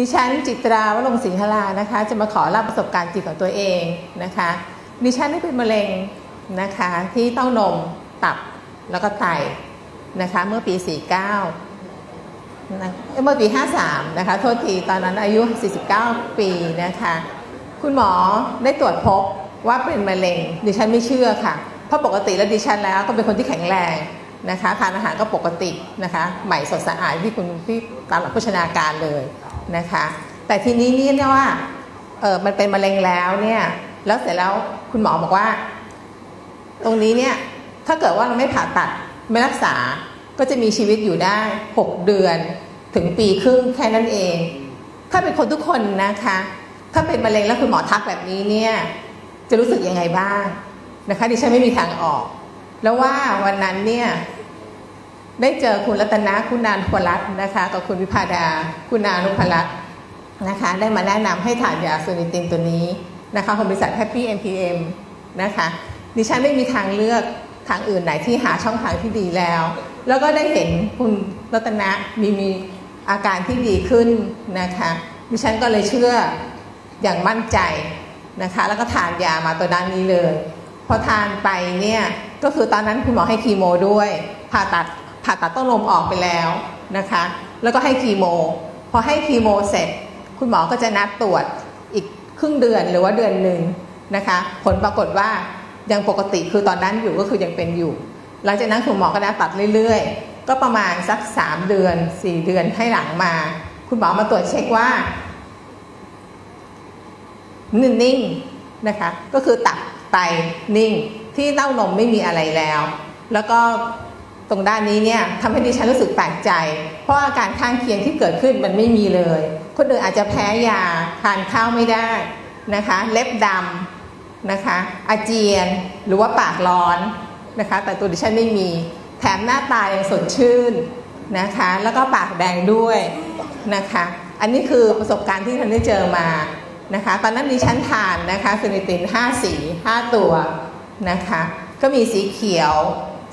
ดิฉันจิตราวลงสิงหลานะคะ จะมาขอเล่าประสบการณ์จิตของตัวเองนะคะ ดิฉันได้เป็นมะเร็งนะคะที่เต้านมตับแล้วก็ไตนะคะเมื่อปี 49นะเมื่อปี 53 นะคะ โทษทีตอนนั้นอายุ 49 ปีนะคะ คุณหมอได้ตรวจพบว่าเป็นมะเร็ง ดิฉันไม่เชื่อค่ะ เพราะปกติแล้วดิฉันแล้วก็เป็นคนที่แข็งแรงนะคะทานอาหารก็ปกตินะคะ ใหม่สดสะอาดที่คุณที่ตามหลักโภชนาการเลย นะคะ แต่ทีนี้เนี่ยว่าเออมันเป็นมะเร็งแล้วเนี่ยแล้วเสร็จแล้วคุณหมอบอกว่า ตรงนี้เนี่ยถ้าเกิดว่าเราไม่ผ่าตัดไม่รักษาก็จะมีชีวิตอยู่ได้ 6 เดือนถึงปีครึ่งแค่นั้นเอง ถ้าเป็นคนทุกคนนะคะ ถ้าเป็นมะเร็งแล้วคุณหมอทักแบบนี้เนี่ยจะรู้สึกยังไงบ้างนะคะดิฉันไม่มีทางออก แล้วว่าวันนั้นเนี่ย ได้เจอคุณรัตนะคุณนานพรัตนะคะกับคุณวิพาดา คุณนานุพรัตน์นะคะ ได้มาแนะนำให้ทานยาซูนิตินตัวนี้นะคะของบริษัท Happy MPM นะคะดิฉันไม่มีทางเลือกทางอื่นไหนที่หาช่องทางที่ดีแล้ว แล้วก็ได้เห็นคุณรัตนะมีมีอาการที่ดีขึ้นนะคะดิฉันก็เลยเชื่ออย่างมั่นใจนะคะ แล้วก็ทานยามาตัวด้านนี้เลย พอทานไปเนี่ยก็คือตอนนั้นคุณหมอให้คีโมด้วยผ่าตัด ผ่าตัดต้นลมออกไปแล้วนะคะ แล้วก็ให้คีโม พอให้คีโมเสร็จ คุณหมอก็จะนัดตรวจอีกครึ่งเดือนหรือว่าเดือนหนึ่งนะคะ ผลปรากฏว่ายังปกติคือตอนนั้นอยู่ก็คือยังเป็นอยู่ หลังจากนั้นคุณหมอก็นัดตัดเรื่อยๆ ก็ประมาณสัก 3 เดือน 4 เดือนให้หลังมา คุณหมอมาตรวจเช็คว่านิ่งๆนะคะ ก็คือตับไตนิ่งที่เต้านมไม่มีอะไรแล้ว แล้วก็ ตรงด้านนี้เนี่ยทำให้ดิฉันรู้สึกแปลกใจ เพราะอาการข้างเคียงที่เกิดขึ้นมันไม่มีเลย คนอื่นอาจจะแพ้ยาทานข้าวไม่ได้นะคะ เล็บดำนะคะ อาเจียนหรือว่าปากร้อนนะคะ แต่ตัวดิฉันไม่มีแถมหน้าตายังสดชื่นนะคะ แล้วก็ปากแดงด้วยนะคะ อันนี้คือประสบการณ์ที่ฉันได้เจอมานะคะ ตอนนั้นดิฉันทานนะคะซินิติน 5 สี 5 ตัวนะคะ ก็มีสีเขียว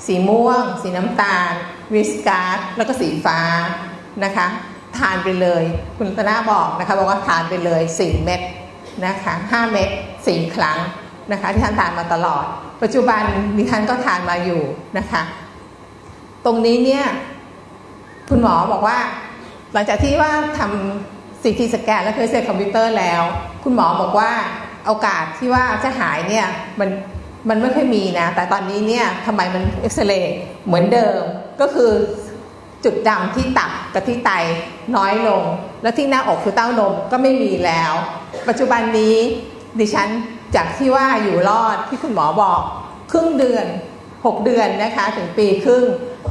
สีม่วง สีน้ำตาลวิสการ์ดแล้วก็สีฟ้านะคะ ทานไปเลย คุณตนาบอกนะคะบอกว่าทานไปเลย4เม็ดนะคะ5เม็ด4ครั้งนะคะที่ท่านทานมาตลอด ปัจจุบันดิฉันก็ทานมาอยู่นะคะ ตรงนี้เนี่ยคุณหมอบอกว่า หลังจากที่ว่าทำซีทีสแกนและเคยเซตคอมพิวเตอร์แล้ว คุณหมอบอกว่าโอกาสที่ว่าจะหายเนี่ยมัน มันไม่ค่อยมีนะ แต่ตอนนี้เนี่ยทำไมมันเอ็กซเรย์เหมือนเดิมก็คือจุดดำที่ตับกับที่ไตน้อยลง แล้วที่หน้าอกคือเต้านมก็ไม่มีแล้ว ปัจจุบันนี้ดิฉันจากที่ว่าอยู่รอดที่คุณหมอบอก ครึ่งเดือน 6 เดือนนะคะ ถึงปีครึ่ง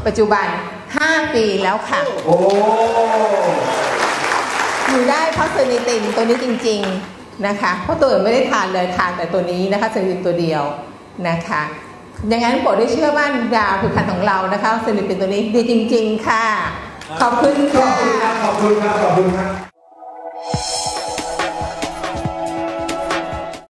ปัจจุบัน 5 ปีแล้วค่ะ โอ้อยู่ได้เพราะเซนิตินตัวนี้จริง ๆนะคะ เพราะตัวอื่นไม่ได้ทานเลยทานแต่ตัวนี้นะคะเซนิตินตัวเดียว นะคะอย่างนั้นโปรดได้เชื่อมั่นดาวผลิตภัณฑ์ของเรานะคะเซนิตินตัวนี้ดีจริง ๆ ค่ะ ขอบคุณค่ะ ขอบคุณครับขอบคุณครับ